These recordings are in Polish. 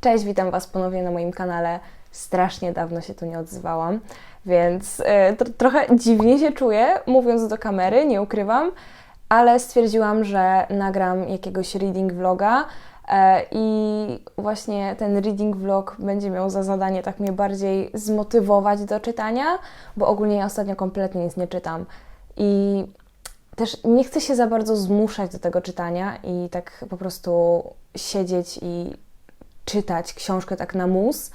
Cześć, witam Was ponownie na moim kanale. Strasznie dawno się tu nie odzywałam, więc tro- trochę dziwnie się czuję, mówiąc do kamery, nie ukrywam, ale stwierdziłam, że nagram jakiegoś reading vloga e, i właśnie ten reading vlog będzie miał za zadanie tak mnie bardziej zmotywować do czytania, bo ogólnie ja ostatnio kompletnie nic nie czytam i też nie chcę się za bardzo zmuszać do tego czytania i tak po prostu siedzieć i czytać książkę tak na mus,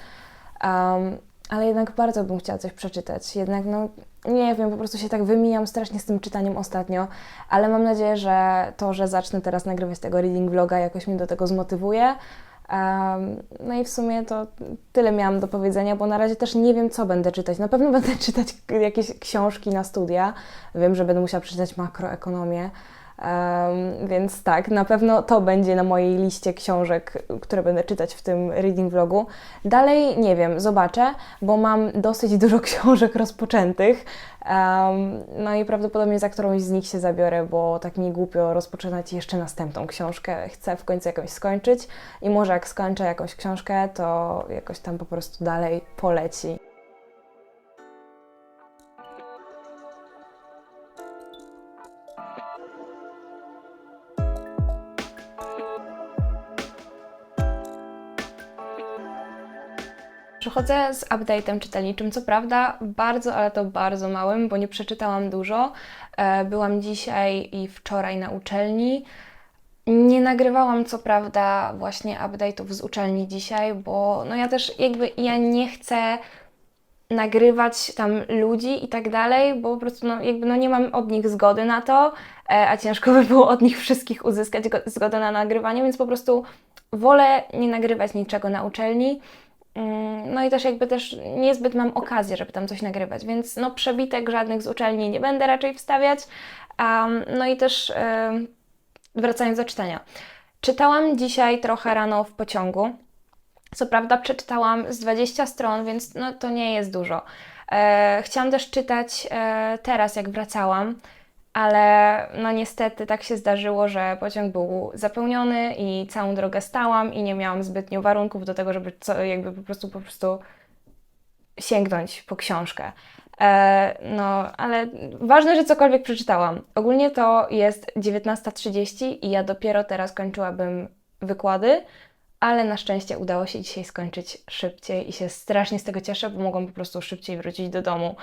um, ale jednak bardzo bym chciała coś przeczytać. Jednak, no, nie wiem, po prostu się tak wymijam strasznie z tym czytaniem ostatnio, ale mam nadzieję, że to, że zacznę teraz nagrywać tego reading vloga, jakoś mnie do tego zmotywuje. Um, no i w sumie to tyle miałam do powiedzenia, bo na razie też nie wiem, co będę czytać. Na pewno będę czytać jakieś książki na studia. Wiem, że będę musiała przeczytać makroekonomię. Um, więc tak, na pewno to będzie na mojej liście książek, które będę czytać w tym reading vlogu. Dalej nie wiem, zobaczę, bo mam dosyć dużo książek rozpoczętych. Um, no i prawdopodobnie za którąś z nich się zabiorę, bo tak mi głupio rozpoczynać jeszcze następną książkę. Chcę w końcu jakąś skończyć i może jak skończę jakąś książkę, to jakoś tam po prostu dalej poleci. Przychodzę z update'em czytelniczym, co prawda bardzo, ale to bardzo małym, bo nie przeczytałam dużo. E, Byłam dzisiaj i wczoraj na uczelni. Nie nagrywałam co prawda właśnie update'ów z uczelni dzisiaj, bo no ja też jakby ja nie chcę nagrywać tam ludzi i tak dalej, bo po prostu no, jakby no nie mam od nich zgody na to, e, a ciężko by było od nich wszystkich uzyskać go- zgodę na nagrywanie, więc po prostu wolę nie nagrywać niczego na uczelni. Mm, No i też jakby też niezbyt mam okazję, żeby tam coś nagrywać, więc no przebitek żadnych z uczelni nie będę raczej wstawiać. Um, no i też wracając do czytania. Czytałam dzisiaj trochę rano w pociągu. Co prawda przeczytałam z 20 stron, więc no, to nie jest dużo. E, chciałam też czytać e, teraz, jak wracałam, ale no niestety tak się zdarzyło, że pociąg był zapełniony i całą drogę stałam i nie miałam zbytnio warunków do tego, żeby co, jakby po prostu po prostu sięgnąć po książkę. E, no, ale ważne, że cokolwiek przeczytałam. Ogólnie to jest 19.30 i ja dopiero teraz kończyłabym wykłady, ale na szczęście udało się dzisiaj skończyć szybciej i się strasznie z tego cieszę, bo mogłam po prostu szybciej wrócić do domu.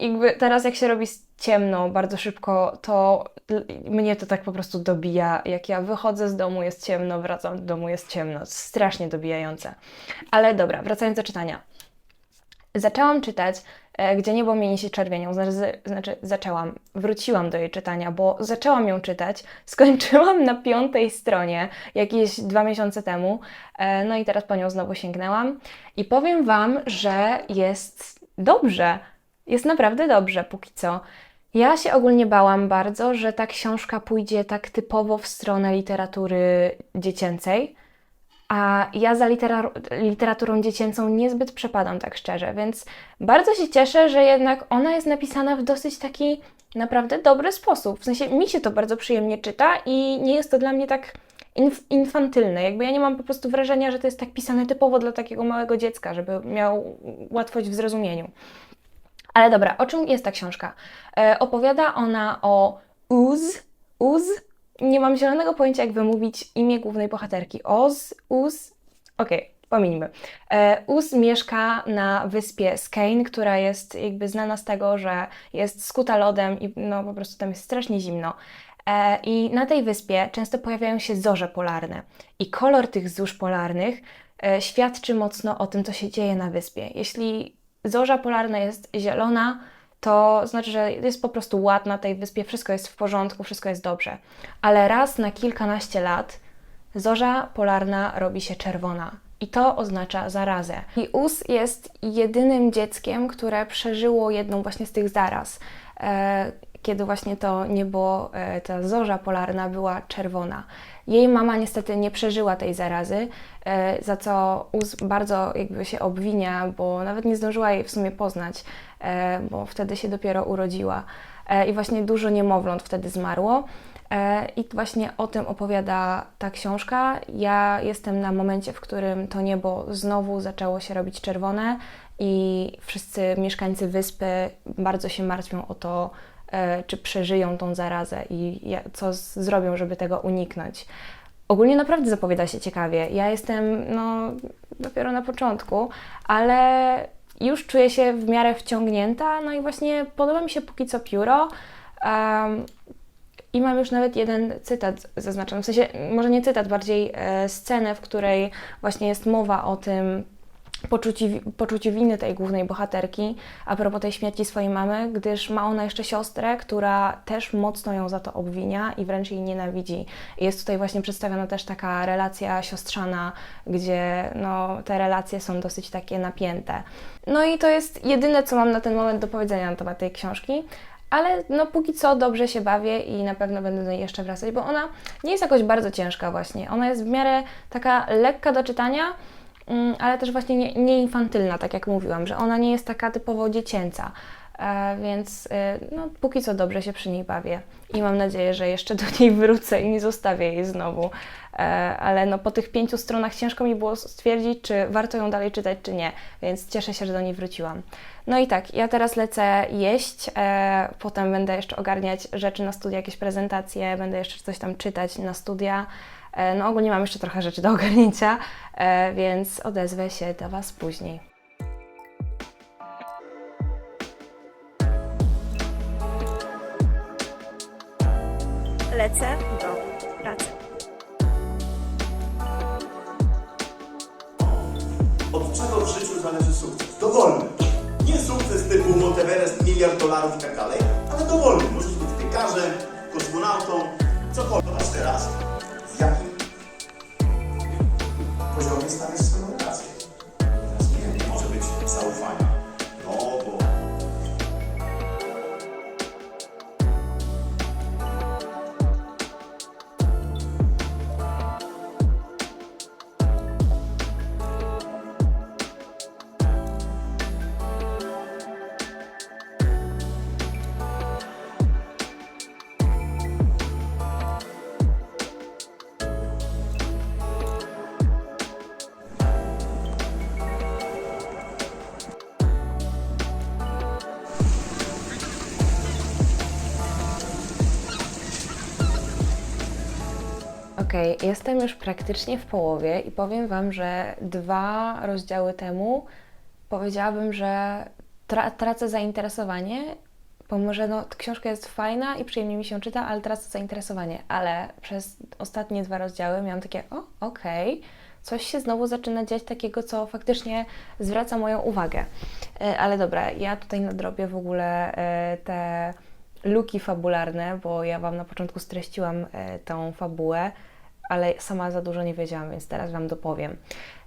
Jakby teraz jak się robi ciemno bardzo szybko, to mnie to tak po prostu dobija. Jak ja wychodzę z domu, jest ciemno, wracam do domu, jest ciemno. Strasznie dobijające. Ale dobra, wracając do czytania. Zaczęłam czytać, e, gdzie niebo mieni się czerwienią, znaczy, znaczy zaczęłam, wróciłam do jej czytania, bo zaczęłam ją czytać, skończyłam na piątej stronie jakieś dwa miesiące temu, e, no i teraz po nią znowu sięgnęłam i powiem Wam, że jest dobrze, jest naprawdę dobrze póki co. Ja się ogólnie bałam bardzo, że ta książka pójdzie tak typowo w stronę literatury dziecięcej, a ja za litera- literaturą dziecięcą niezbyt przepadam, tak szczerze, więc bardzo się cieszę, że jednak ona jest napisana w dosyć taki naprawdę dobry sposób. W sensie mi się to bardzo przyjemnie czyta i nie jest to dla mnie tak inf- infantylne. Jakby ja nie mam po prostu wrażenia, że to jest tak pisane typowo dla takiego małego dziecka, żeby miał łatwość w zrozumieniu. Ale dobra, o czym jest ta książka? E, opowiada ona o Uz. Uz. Nie mam zielonego pojęcia, jak wymówić imię głównej bohaterki. Oz, Uz. Okej, pominijmy. E, Uz mieszka na wyspie Skane, która jest jakby znana z tego, że jest skuta lodem i no po prostu tam jest strasznie zimno. E, I na tej wyspie często pojawiają się zorze polarne. I kolor tych zórz polarnych e, świadczy mocno o tym, co się dzieje na wyspie. Jeśli zorza polarna jest zielona, to znaczy, że jest po prostu ład na tej wyspie, wszystko jest w porządku, wszystko jest dobrze. Ale raz na kilkanaście lat zorza polarna robi się czerwona. I to oznacza zarazę. I Us jest jedynym dzieckiem, które przeżyło jedną właśnie z tych zaraz. E, kiedy właśnie to niebo, e, ta zorza polarna była czerwona. Jej mama niestety nie przeżyła tej zarazy, e, za co Uz bardzo jakby się obwinia, bo nawet nie zdążyła jej w sumie poznać, e, bo wtedy się dopiero urodziła. e, i właśnie dużo niemowląt wtedy zmarło. I właśnie o tym opowiada ta książka. Ja jestem na momencie, w którym to niebo znowu zaczęło się robić czerwone i wszyscy mieszkańcy wyspy bardzo się martwią o to, e, czy przeżyją tą zarazę i co zrobią, żeby tego uniknąć. Ogólnie naprawdę zapowiada się ciekawie. Ja jestem no, dopiero na początku, ale już czuję się w miarę wciągnięta. No i właśnie podoba mi się póki co pióro. Em, i mam już nawet jeden cytat zaznaczony, w sensie może nie cytat, bardziej e, scenę, w której właśnie jest mowa o tym poczuciu, poczuciu winy tej głównej bohaterki a propos tej śmierci swojej mamy, gdyż ma ona jeszcze siostrę, która też mocno ją za to obwinia i wręcz jej nienawidzi. Jest tutaj właśnie przedstawiona też taka relacja siostrzana, gdzie no, te relacje są dosyć takie napięte. No i to jest jedyne, co mam na ten moment do powiedzenia na temat tej książki. Ale no póki co dobrze się bawię i na pewno będę do niej jeszcze wracać, bo ona nie jest jakoś bardzo ciężka właśnie. Ona jest w miarę taka lekka do czytania, ale też właśnie nie, nie infantylna, tak jak mówiłam, że ona nie jest taka typowo dziecięca. E, więc e, no, póki co dobrze się przy niej bawię i mam nadzieję, że jeszcze do niej wrócę i nie zostawię jej znowu. E, ale no, po tych pięciu stronach ciężko mi było stwierdzić, czy warto ją dalej czytać, czy nie, więc cieszę się, że do niej wróciłam. No i tak, ja teraz lecę jeść, e, potem będę jeszcze ogarniać rzeczy na studia, jakieś prezentacje, będę jeszcze coś tam czytać na studia. E, no ogólnie mam jeszcze trochę rzeczy do ogarnięcia, e, więc odezwę się do Was później. lecę do pracy. Od czego w życiu zależy sukces? Dowolny. Nie sukces typu Monteverest, miliard dolarów i tak dalej, ale dowolny. Możesz być piekarzem, kosmonautą, cokolwiek. Zobacz teraz, w jakim poziomie stawiasz swoją relację. Teraz jestem już praktycznie w połowie i powiem Wam, że dwa rozdziały temu powiedziałabym, że tra tracę zainteresowanie, pomimo że no, książka jest fajna i przyjemnie mi się czyta, ale tracę zainteresowanie. Ale przez ostatnie dwa rozdziały miałam takie, o, okej, coś się znowu zaczyna dziać takiego, co faktycznie zwraca moją uwagę. E, ale dobra, ja tutaj nadrobię w ogóle e, te luki fabularne, bo ja Wam na początku streściłam e, tą fabułę, ale sama za dużo nie wiedziałam, więc teraz Wam dopowiem.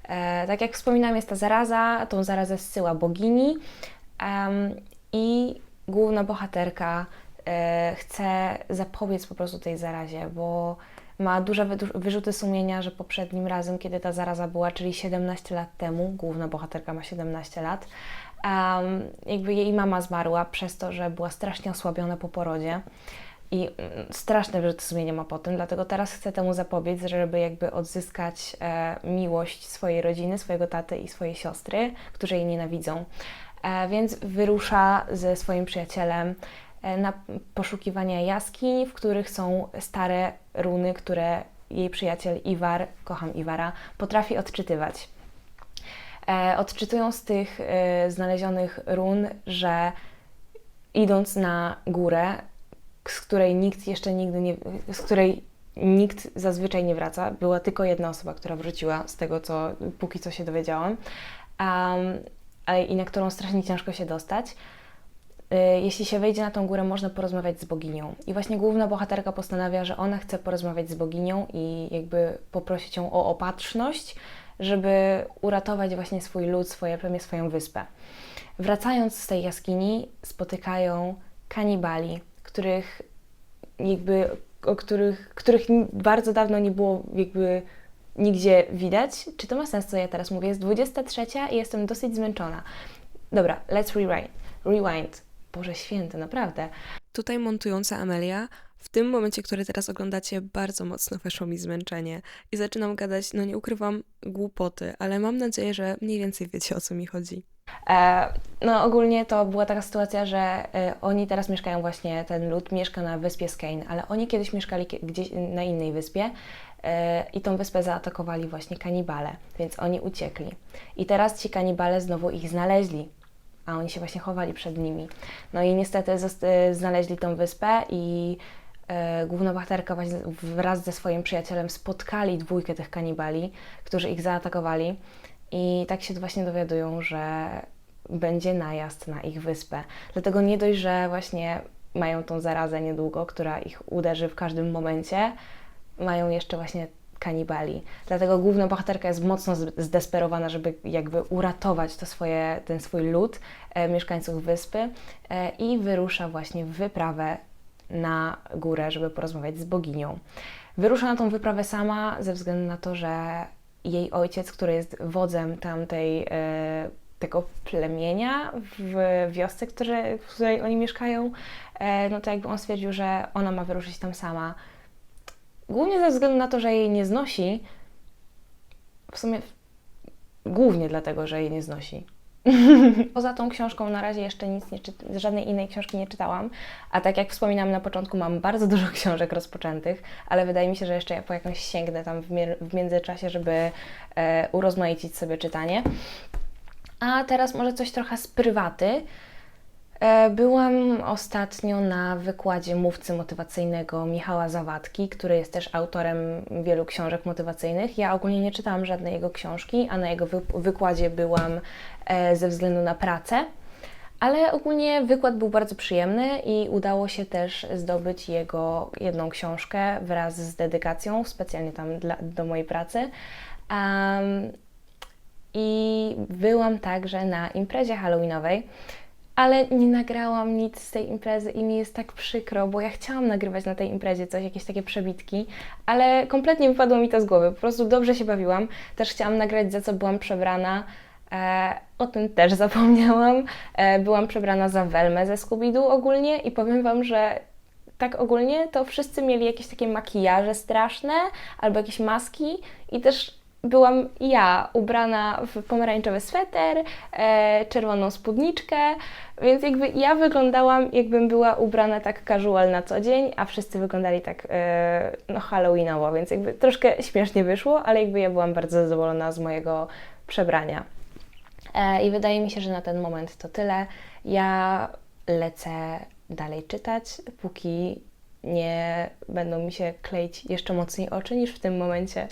E, tak jak wspominałam, jest ta zaraza, tą zarazę zsyła bogini i główna bohaterka e, chce zapobiec po prostu tej zarazie, bo ma duże wyrzuty sumienia, że poprzednim razem, kiedy ta zaraza była, czyli 17 lat temu, główna bohaterka ma 17 lat, em, jakby jej mama zmarła przez to, że była strasznie osłabiona po porodzie. I mm, straszne wyrzuty sumienia ma po tym, dlatego teraz chcę temu zapobiec, żeby jakby odzyskać e, miłość swojej rodziny, swojego taty i swojej siostry, którzy jej nienawidzą. E, więc wyrusza ze swoim przyjacielem e, na poszukiwania jaskiń, w których są stare runy, które jej przyjaciel Iwar, kocham Iwara, potrafi odczytywać. Odczytują z tych znalezionych run, że idąc na górę, z której nikt jeszcze nigdy nie, z której nikt zazwyczaj nie wraca. Była tylko jedna osoba, która wróciła z tego, co póki co się dowiedziałam, um, ale i na którą strasznie ciężko się dostać. Y, Jeśli się wejdzie na tą górę, można porozmawiać z boginią. I właśnie główna bohaterka postanawia, że ona chce porozmawiać z boginią i jakby poprosić ją o opatrzność, żeby uratować właśnie swój lud, swoje plemię, swoją wyspę. Wracając z tej jaskini, spotykają kanibali, których jakby, o których, których bardzo dawno nie było jakby nigdzie widać. Czy to ma sens, co ja teraz mówię? Jest 23 i jestem dosyć zmęczona. Dobra, let's rewind. Rewind. Boże święty, naprawdę. Tutaj montująca Amelia, w tym momencie, który teraz oglądacie, bardzo mocno weszło mi zmęczenie i zaczynam gadać, no nie ukrywam, głupoty, ale mam nadzieję, że mniej więcej wiecie o co mi chodzi. E, no ogólnie to była taka sytuacja, że e, oni teraz mieszkają właśnie, ten lud mieszka na wyspie Skane, ale oni kiedyś mieszkali gdzieś na innej wyspie e, i tą wyspę zaatakowali właśnie kanibale, więc oni uciekli. I teraz ci kanibale znowu ich znaleźli, a oni się właśnie chowali przed nimi. No i niestety znaleźli tą wyspę i główna bohaterka właśnie wraz ze swoim przyjacielem spotkali dwójkę tych kanibali, którzy ich zaatakowali. I tak się właśnie dowiadują, że będzie najazd na ich wyspę. Dlatego nie dość, że właśnie mają tą zarazę niedługo, która ich uderzy w każdym momencie, mają jeszcze właśnie kanibali. Dlatego główna bohaterka jest mocno zdesperowana, żeby jakby uratować to swoje, ten swój lud, e, mieszkańców wyspy e, i wyrusza właśnie w wyprawę na górę, żeby porozmawiać z boginią. Wyrusza na tą wyprawę sama ze względu na to, że jej ojciec, który jest wodzem tamtej, e, tego plemienia w wiosce, które, w której oni mieszkają, e, no to jakby on stwierdził, że ona ma wyruszyć tam sama. Głównie ze względu na to, że jej nie znosi, w sumie głównie dlatego, że jej nie znosi. Poza tą książką na razie jeszcze nic nie żadnej innej książki nie czytałam, a tak jak wspominałam na początku, mam bardzo dużo książek rozpoczętych, ale wydaje mi się, że jeszcze ja po jakąś sięgnę tam w, w międzyczasie, żeby e, urozmaicić sobie czytanie. A teraz może coś trochę z prywaty. E, Byłam ostatnio na wykładzie mówcy motywacyjnego Michała Zawadki, który jest też autorem wielu książek motywacyjnych. Ja ogólnie nie czytałam żadnej jego książki, a na jego wy- wykładzie byłam e, ze względu na pracę. Ale ogólnie wykład był bardzo przyjemny i udało się też zdobyć jego jedną książkę wraz z dedykacją, specjalnie tam dla, do mojej pracy. Em, I byłam także na imprezie halloweenowej, ale nie nagrałam nic z tej imprezy i mi jest tak przykro, bo ja chciałam nagrywać na tej imprezie coś, jakieś takie przebitki, ale kompletnie wypadło mi to z głowy. Po prostu dobrze się bawiłam. Też chciałam nagrać, za co byłam przebrana. E, o tym też zapomniałam. E, byłam przebrana za Welmę ze Scooby-Doo ogólnie i powiem Wam, że tak ogólnie to wszyscy mieli jakieś takie makijaże straszne albo jakieś maski i też byłam ja ubrana w pomarańczowy sweter, e, czerwoną spódniczkę, więc jakby ja wyglądałam jakbym była ubrana tak casual na co dzień, a wszyscy wyglądali tak e, no halloweenowo, więc jakby troszkę śmiesznie wyszło, ale jakby ja byłam bardzo zadowolona z mojego przebrania. E, I wydaje mi się, że na ten moment to tyle. Ja lecę dalej czytać, póki nie będą mi się kleić jeszcze mocniej oczy niż w tym momencie.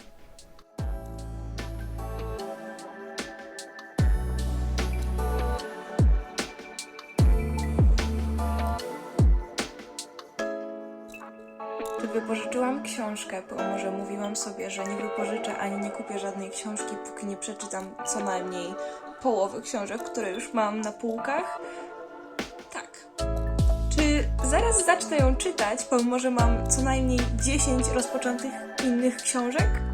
Książkę, bo może mówiłam sobie, że nie wypożyczę ani nie kupię żadnej książki, póki nie przeczytam co najmniej połowy książek, które już mam na półkach. Tak. Czy zaraz zacznę ją czytać, pomimo że mam co najmniej 10 rozpoczętych innych książek?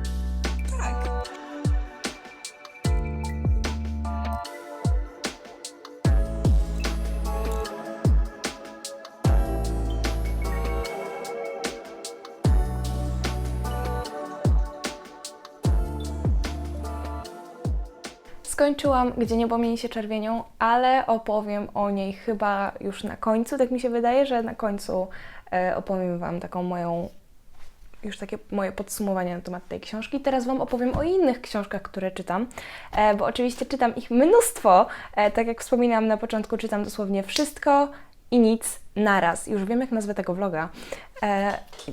Skończyłam, gdzie niebo mieni się czerwienią, ale opowiem o niej chyba już na końcu. Tak mi się wydaje, że na końcu e, opowiem Wam taką moją, już takie moje podsumowanie na temat tej książki. Teraz Wam opowiem o innych książkach, które czytam, e, bo oczywiście czytam ich mnóstwo. E, tak jak wspominałam na początku, czytam dosłownie wszystko i nic naraz. Już wiem, jak nazwę tego vloga.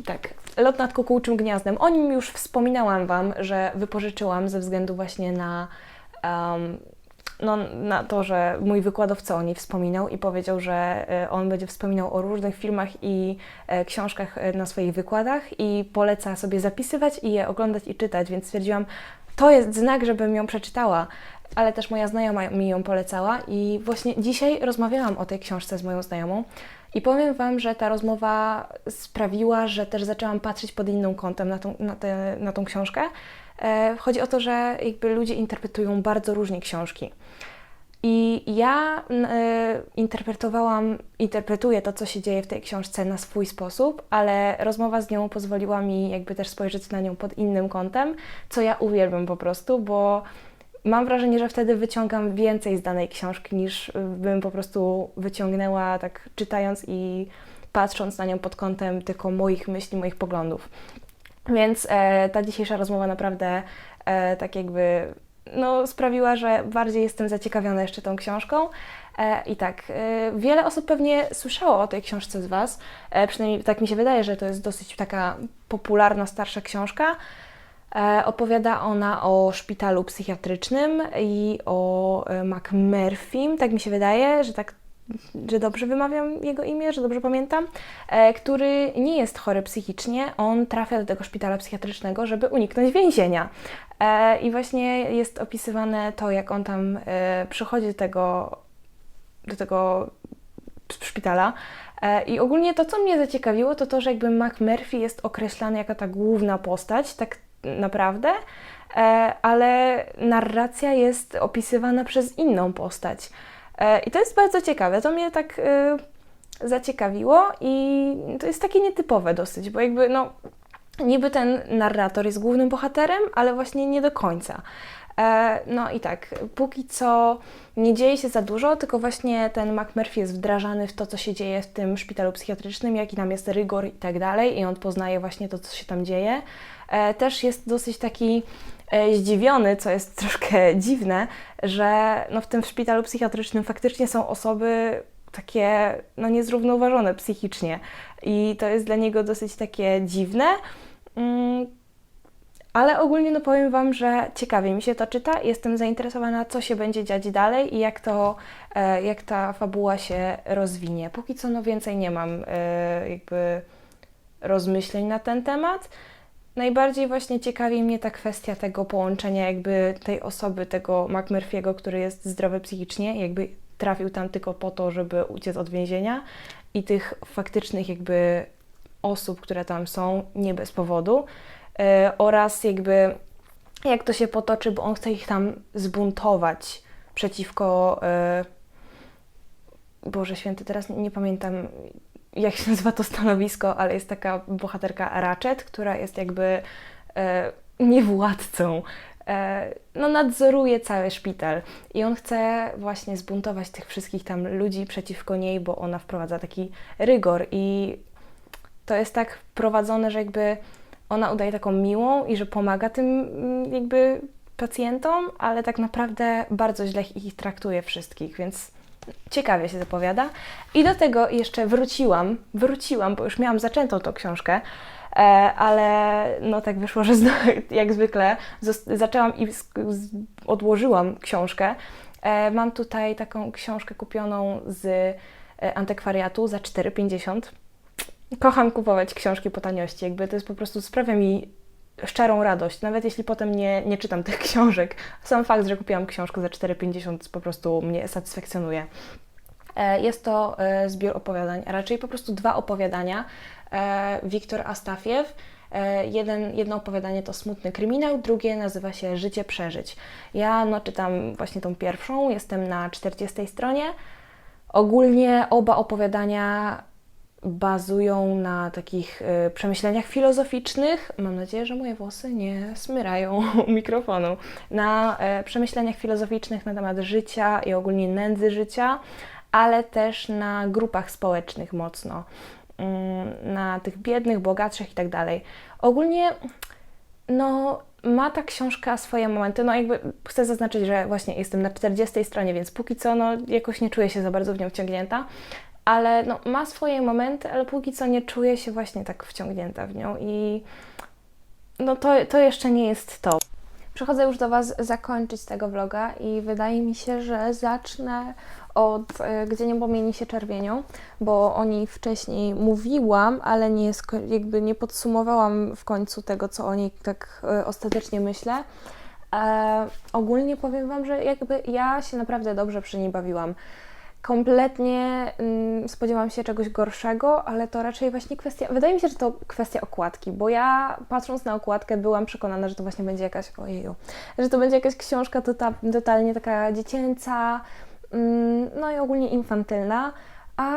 Tak, Lot nad kukułczym gniazdem. O nim już wspominałam Wam, że wypożyczyłam ze względu właśnie na um, no, na to, że mój wykładowca o niej wspominał i powiedział, że e, on będzie wspominał o różnych filmach i e, książkach e, na swoich wykładach i poleca sobie zapisywać i je oglądać i czytać, więc stwierdziłam, to jest znak, żebym ją przeczytała. Ale też moja znajoma mi ją polecała i właśnie dzisiaj rozmawiałam o tej książce z moją znajomą i powiem Wam, że ta rozmowa sprawiła, że też zaczęłam patrzeć pod innym kątem na tą, na tę- na tą książkę. E, Chodzi o to, że jakby ludzie interpretują bardzo różnie książki. I ja y, interpretowałam, interpretuję to, co się dzieje w tej książce na swój sposób, ale rozmowa z nią pozwoliła mi jakby też spojrzeć na nią pod innym kątem, co ja uwielbiam po prostu, bo mam wrażenie, że wtedy wyciągam więcej z danej książki niż y, bym po prostu wyciągnęła tak czytając i patrząc na nią pod kątem tylko moich myśli, moich poglądów. Więc e, ta dzisiejsza rozmowa naprawdę e, tak jakby no, sprawiła, że bardziej jestem zaciekawiona jeszcze tą książką. E, I tak, e, wiele osób pewnie słyszało o tej książce z Was, e, przynajmniej tak mi się wydaje, że to jest dosyć taka popularna, starsza książka. E, Opowiada ona o szpitalu psychiatrycznym i o e, McMurphym, tak mi się wydaje, że tak że dobrze wymawiam jego imię, że dobrze pamiętam, e, który nie jest chory psychicznie. On trafia do tego szpitala psychiatrycznego, żeby uniknąć więzienia. I właśnie jest opisywane to, jak on tam przychodzi do tego, do tego szpitala. I ogólnie to, co mnie zaciekawiło, to to, że jakby McMurphy jest określany jako ta główna postać, tak naprawdę, e, ale narracja jest opisywana przez inną postać. E, I to jest bardzo ciekawe. To mnie tak e, zaciekawiło i to jest takie nietypowe dosyć, bo jakby no niby ten narrator jest głównym bohaterem, ale właśnie nie do końca. E, No i tak, póki co nie dzieje się za dużo, tylko właśnie ten McMurphy jest wdrażany w to, co się dzieje w tym szpitalu psychiatrycznym, jaki tam jest rygor i tak dalej, i on poznaje właśnie to, co się tam dzieje. E, Też jest dosyć taki e, zdziwiony, co jest troszkę dziwne, że no w tym szpitalu psychiatrycznym faktycznie są osoby takie no niezrównoważone psychicznie i to jest dla niego dosyć takie dziwne. Ale ogólnie no powiem Wam, że ciekawie mi się to czyta. Jestem zainteresowana, co się będzie dziać dalej i jak, to, e, jak ta fabuła się rozwinie. Póki co no więcej nie mam e, jakby rozmyśleń na ten temat. Najbardziej właśnie ciekawi mnie ta kwestia tego połączenia jakby tej osoby, tego McMurphy'ego, który jest zdrowy psychicznie, jakby trafił tam tylko po to, żeby uciec od więzienia i tych faktycznych jakby osób, które tam są, nie bez powodu oraz jakby jak to się potoczy, bo on chce ich tam zbuntować przeciwko e, Boże Święty, teraz nie pamiętam jak się nazywa to stanowisko, ale jest taka bohaterka Ratchet, która jest jakby e, niewładcą. E, no, nadzoruje cały szpital i on chce właśnie zbuntować tych wszystkich tam ludzi przeciwko niej, bo ona wprowadza taki rygor i to jest tak prowadzone, że jakby ona udaje taką miłą i że pomaga tym mm, jakby pacjentom, ale tak naprawdę bardzo źle ich traktuje wszystkich, więc ciekawie się zapowiada. I do tego jeszcze wróciłam, wróciłam, bo już miałam zaczętą tą książkę, e, ale no tak wyszło, że jak zwykle zaczęłam i odłożyłam książkę. E, Mam tutaj taką książkę kupioną z e, antykwariatu za 4,50. Kocham kupować książki po taniości, jakby to jest po prostu sprawia mi szczerą radość, nawet jeśli potem nie, nie czytam tych książek. Sam fakt, że kupiłam książkę za 4,50 po prostu mnie satysfakcjonuje. E, Jest to e, zbiór opowiadań, a raczej po prostu dwa opowiadania. E, Wiktor Astafiew. Jeden, jedno opowiadanie to Smutny kryminał, drugie nazywa się Życie przeżyć. Ja no, czytam właśnie tą pierwszą, jestem na 40 stronie. Ogólnie oba opowiadania bazują na takich e, przemyśleniach filozoficznych. Mam nadzieję, że moje włosy nie smyrają mikrofonu. Na e, przemyśleniach filozoficznych na temat życia i ogólnie nędzy życia, ale też na grupach społecznych mocno. Mm, Na tych biednych, bogatszych i tak dalej. Ogólnie, no, ma ta książka swoje momenty. No, jakby chcę zaznaczyć, że właśnie jestem na 40 stronie, więc póki co, no, jakoś nie czuję się za bardzo w nią wciągnięta ale no, ma swoje momenty, ale póki co nie czuję się właśnie tak wciągnięta w nią i no to, to jeszcze nie jest to. Przychodzę już do Was zakończyć tego vloga i wydaje mi się, że zacznę od e, Gdzie nie pomieni się czerwienią, bo o niej wcześniej mówiłam, ale nie, jakby nie podsumowałam w końcu tego, co o niej tak e, ostatecznie myślę. E, ogólnie powiem Wam, że jakby ja się naprawdę dobrze przy niej bawiłam. Kompletnie mm, spodziewałam się czegoś gorszego, ale to raczej właśnie kwestia. Wydaje mi się, że to kwestia okładki, bo ja patrząc na okładkę byłam przekonana, że to właśnie będzie jakaś. Ojeju, że to będzie jakaś książka tota, totalnie taka dziecięca, mm, no i ogólnie infantylna, a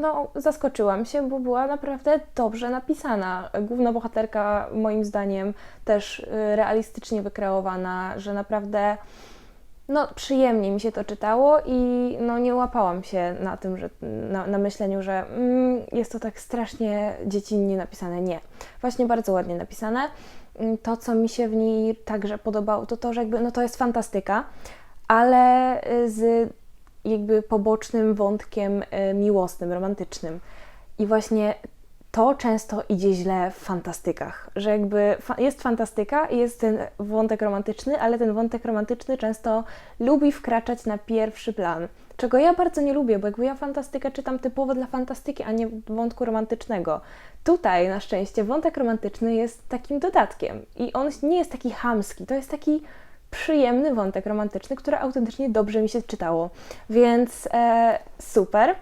no, zaskoczyłam się, bo była naprawdę dobrze napisana. Główna bohaterka, moim zdaniem, też y, realistycznie wykreowana, że naprawdę no, przyjemnie mi się to czytało i no, nie łapałam się na tym, że na, na myśleniu, że mm, jest to tak strasznie dziecinnie napisane. Nie. Właśnie bardzo ładnie napisane. Mm, To, co mi się w niej także podobało, to to, że jakby, no to jest fantastyka, ale y, z jakby pobocznym wątkiem y, miłosnym, romantycznym. I właśnie to często idzie źle w fantastykach, że jakby fa- jest fantastyka i jest ten wątek romantyczny, ale ten wątek romantyczny często lubi wkraczać na pierwszy plan. Czego ja bardzo nie lubię, bo jakby ja fantastykę czytam typowo dla fantastyki, a nie wątku romantycznego. Tutaj na szczęście wątek romantyczny jest takim dodatkiem i on nie jest taki chamski, to jest taki przyjemny wątek romantyczny, który autentycznie dobrze mi się czytało. Więc e, super.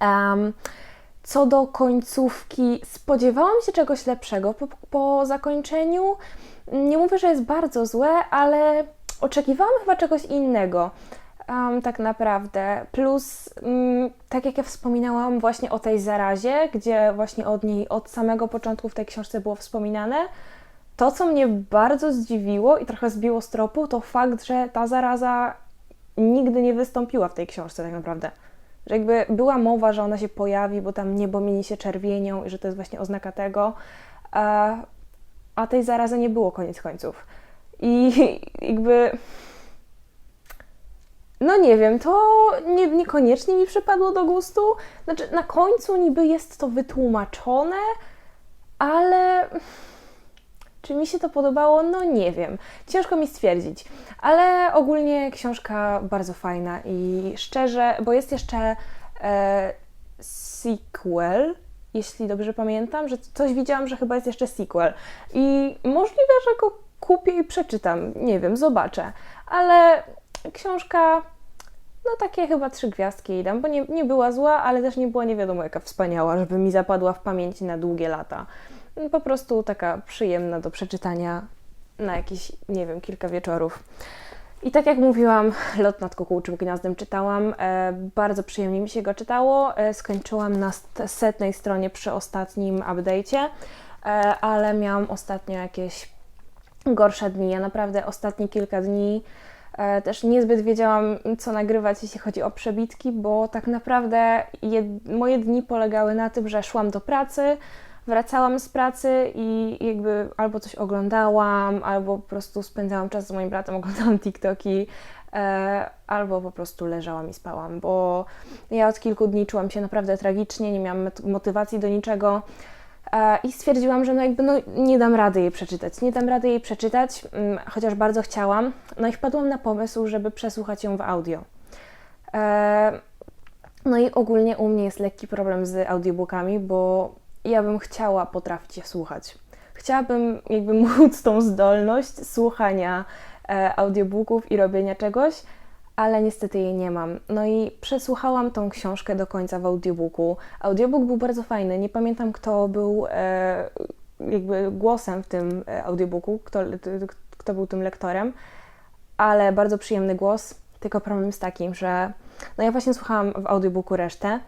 Em, co do końcówki, spodziewałam się czegoś lepszego po, po zakończeniu. Nie mówię, że jest bardzo złe, ale oczekiwałam chyba czegoś innego. em, tak naprawdę. Plus, mm, tak jak ja wspominałam właśnie o tej zarazie, gdzie właśnie od niej od samego początku w tej książce było wspominane, to, co mnie bardzo zdziwiło i trochę zbiło z tropu, to fakt, że ta zaraza nigdy nie wystąpiła w tej książce tak naprawdę. Że jakby była mowa, że ona się pojawi, bo tam niebo mieni się czerwienią i że to jest właśnie oznaka tego, a, a tej zarazy nie było koniec końców. I jakby... No nie wiem, to nie, niekoniecznie mi przypadło do gustu. Znaczy, na końcu niby jest to wytłumaczone, ale czy mi się to podobało? No nie wiem. Ciężko mi stwierdzić. Ale ogólnie książka bardzo fajna i szczerze, bo jest jeszcze e, sequel, jeśli dobrze pamiętam, że coś widziałam, że chyba jest jeszcze sequel. I możliwe, że go kupię i przeczytam. Nie wiem, zobaczę. Ale książka, no takie chyba trzy gwiazdki jej dam, bo nie, nie była zła, ale też nie była nie wiadomo jaka wspaniała, żeby mi zapadła w pamięci na długie lata. Po prostu taka przyjemna do przeczytania na jakieś, nie wiem, kilka wieczorów. I tak jak mówiłam, Lot nad kukułczym gniazdem czytałam. E, bardzo przyjemnie mi się go czytało. E, skończyłam na setnej stronie przy ostatnim update'cie, e, ale miałam ostatnio jakieś gorsze dni. Ja naprawdę ostatnie kilka dni e, też niezbyt wiedziałam, co nagrywać, jeśli chodzi o przebitki, bo tak naprawdę moje dni polegały na tym, że szłam do pracy, wracałam z pracy i jakby albo coś oglądałam, albo po prostu spędzałam czas z moim bratem, oglądałam TikToki, e, albo po prostu leżałam i spałam, bo ja od kilku dni czułam się naprawdę tragicznie, nie miałam mot- motywacji do niczego. E, I stwierdziłam, że no jakby no nie dam rady jej przeczytać. Nie dam rady jej przeczytać, mm, chociaż bardzo chciałam. No i wpadłam na pomysł, żeby przesłuchać ją w audio. E, no i ogólnie u mnie jest lekki problem z audiobookami, bo ja bym chciała potrafić je słuchać. Chciałabym jakby móc tą zdolność słuchania e, audiobooków i robienia czegoś, ale niestety jej nie mam. No i przesłuchałam tą książkę do końca w audiobooku. Audiobook był bardzo fajny. Nie pamiętam, kto był e, jakby głosem w tym e, audiobooku, kto, kto był tym lektorem, ale bardzo przyjemny głos. Tylko problem jest taki, że no ja właśnie słuchałam w audiobooku resztę.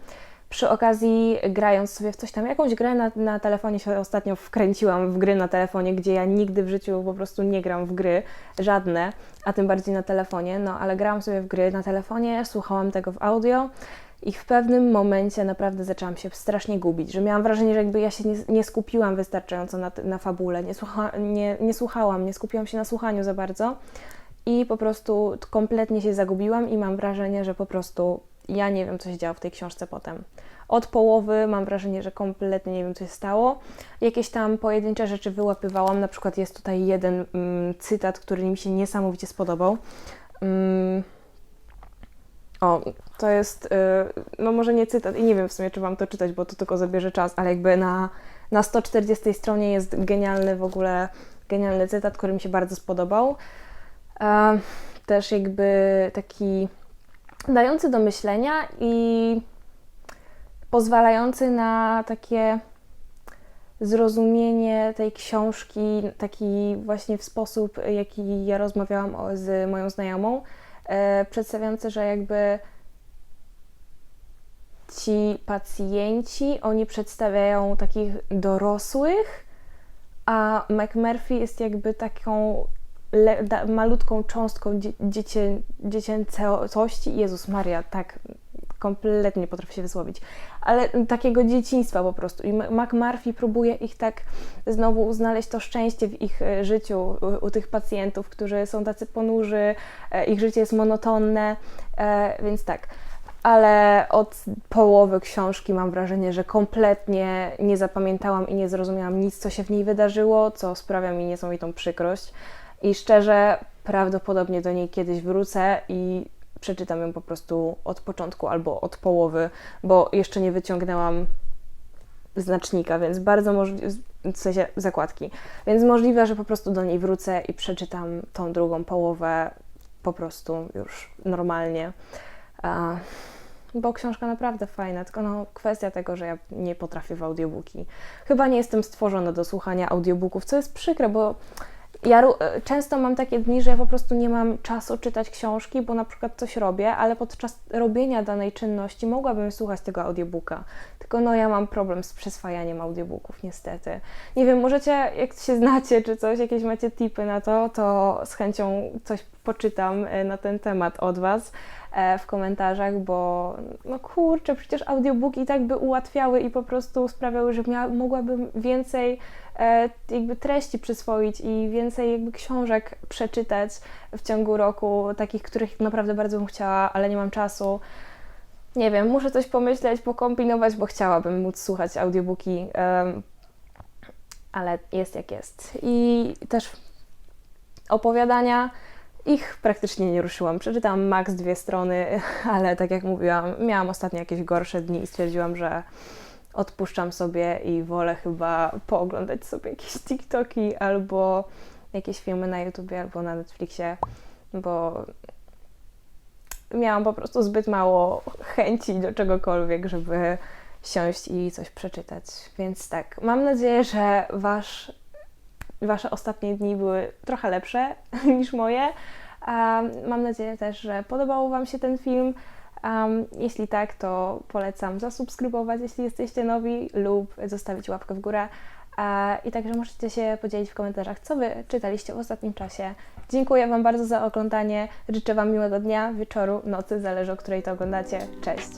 Przy okazji, grając sobie w coś tam, jakąś grę na, na telefonie się ostatnio wkręciłam w gry na telefonie, gdzie ja nigdy w życiu po prostu nie gram w gry, żadne, a tym bardziej na telefonie, no ale grałam sobie w gry na telefonie, słuchałam tego w audio i w pewnym momencie naprawdę zaczęłam się strasznie gubić, że miałam wrażenie, że jakby ja się nie, nie skupiłam wystarczająco na, na fabule, nie, słucha, nie, nie słuchałam, nie skupiłam się na słuchaniu za bardzo i po prostu kompletnie się zagubiłam i mam wrażenie, że po prostu ja nie wiem, co się działo w tej książce potem. Od połowy mam wrażenie, że kompletnie nie wiem, co się stało. Jakieś tam pojedyncze rzeczy wyłapywałam. Na przykład jest tutaj jeden mm, cytat, który mi się niesamowicie spodobał. Mm. O, to jest, y, no może nie cytat i nie wiem w sumie, czy Wam to czytać, bo to tylko zabierze czas, ale jakby na, na 140 stronie jest genialny w ogóle, genialny cytat, który mi się bardzo spodobał. E, też jakby taki dający do myślenia i pozwalający na takie zrozumienie tej książki, taki właśnie w sposób, jaki ja rozmawiałam o, z moją znajomą, e, przedstawiające, że jakby ci pacjenci, oni przedstawiają takich dorosłych, a McMurphy jest jakby taką le, da, malutką cząstką dzie, dziecię, dziecięcości. Jezus Maria, tak kompletnie nie potrafię się wysłowić, ale takiego dzieciństwa po prostu. I McMurphy próbuje ich tak znowu znaleźć to szczęście w ich e, życiu, u, u tych pacjentów, którzy są tacy ponurzy, e, ich życie jest monotonne, e, więc tak. Ale od połowy książki mam wrażenie, że kompletnie nie zapamiętałam i nie zrozumiałam nic, co się w niej wydarzyło, co sprawia mi niesamowitą przykrość. I szczerze, prawdopodobnie do niej kiedyś wrócę i przeczytam ją po prostu od początku albo od połowy, bo jeszcze nie wyciągnęłam znacznika, więc bardzo możliwe, w sensie zakładki, więc możliwe, że po prostu do niej wrócę i przeczytam tą drugą połowę po prostu już normalnie. Bo książka naprawdę fajna, tylko no kwestia tego, że ja nie potrafię w audiobooki. Chyba nie jestem stworzona do słuchania audiobooków, co jest przykre, bo ja e, często mam takie dni, że ja po prostu nie mam czasu czytać książki, bo na przykład coś robię, ale podczas robienia danej czynności mogłabym słuchać tego audiobooka. Tylko no ja mam problem z przyswajaniem audiobooków, niestety. Nie wiem, możecie, jak się znacie czy coś, jakieś macie tipy na to, to z chęcią coś poczytam e, na ten temat od Was w komentarzach, bo no kurczę, przecież audiobooki tak by ułatwiały i po prostu sprawiały, że mogłabym więcej e, jakby treści przyswoić i więcej jakby książek przeczytać w ciągu roku, takich, których naprawdę bardzo bym chciała, ale nie mam czasu. Nie wiem, muszę coś pomyśleć, pokombinować, bo chciałabym móc słuchać audiobooki, ale jest jak jest. I też opowiadania, ich praktycznie nie ruszyłam. Przeczytałam maks dwie strony, ale tak jak mówiłam, miałam ostatnio jakieś gorsze dni i stwierdziłam, że odpuszczam sobie i wolę chyba pooglądać sobie jakieś TikToki albo jakieś filmy na YouTubie albo na Netflixie, bo miałam po prostu zbyt mało chęci do czegokolwiek, żeby siąść i coś przeczytać. Więc tak, mam nadzieję, że wasz, Wasze ostatnie dni były trochę lepsze niż moje. Mam nadzieję też, że podobał Wam się ten film. Jeśli tak, to polecam zasubskrybować, jeśli jesteście nowi, lub zostawić łapkę w górę. I także możecie się podzielić w komentarzach, co Wy czytaliście w ostatnim czasie. Dziękuję Wam bardzo za oglądanie. Życzę Wam miłego dnia, wieczoru, nocy, zależy o której to oglądacie. Cześć!